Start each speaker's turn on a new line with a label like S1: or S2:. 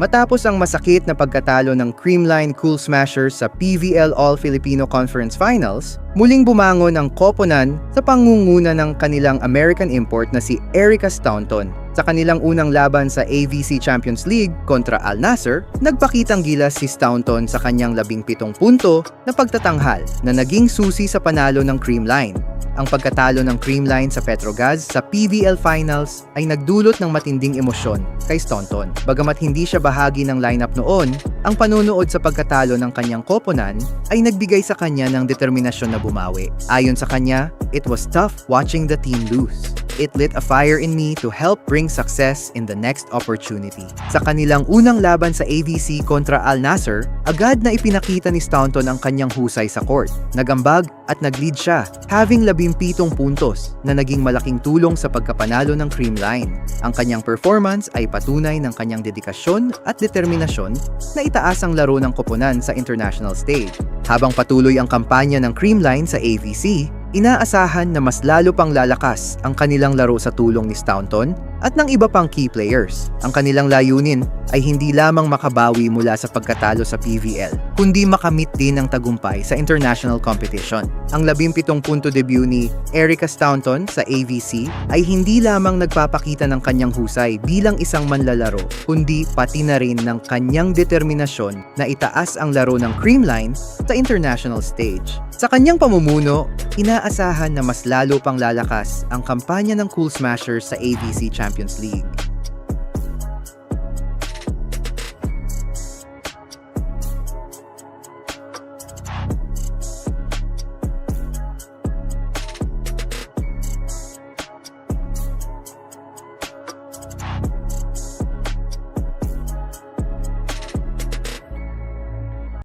S1: Matapos ang masakit na pagkatalo ng Creamline Cool Smashers sa PVL All-Filipino Conference Finals, muling bumangon ang koponan sa pangunguna ng kanilang American import na si Erica Staunton. Sa kanilang unang laban sa AVC Champions League kontra Al Nasser, nagpakitang gilas si Staunton sa kanyang 17 punto na pagtatanghal na naging susi sa panalo ng Creamline. Ang pagkatalo ng Creamline sa Petrogaz sa PVL Finals ay nagdulot ng matinding emosyon kay Staunton. Bagamat hindi siya bahagi ng lineup noon, ang panunood sa pagkatalo ng kanyang koponan ay nagbigay sa kanya ng determinasyon na bumawi. Ayon sa kanya, it was tough watching the team lose. It lit a fire in me to help bring success in the next opportunity. Sa kanilang unang laban sa AVC kontra Al Nasser, agad na ipinakita ni Staunton ang kanyang husay sa court. Nagambag at nag-lead siya, having 17 puntos na naging malaking tulong sa pagkapanalo ng Creamline. Ang kanyang performance ay patunay ng kanyang dedikasyon at determinasyon na itaas ang laro ng koponan sa international stage. Habang patuloy ang kampanya ng Creamline sa AVC, inaasahan na mas lalo pang lalakas ang kanilang laro sa tulong ni Staunton at ng iba pang key players. Ang kanilang layunin ay hindi lamang makabawi mula sa pagkatalo sa PVL, kundi makamit din ang tagumpay sa international competition. Ang 17 punto debut ni Erica Staunton sa AVC ay hindi lamang nagpapakita ng kanyang husay bilang isang manlalaro, kundi pati na rin ng kanyang determinasyon na itaas ang laro ng Creamline sa international stage. Sa kanyang pamumuno, inaasahan na mas lalo pang lalakas ang kampanya ng Cool Smashers sa AVC Champions League.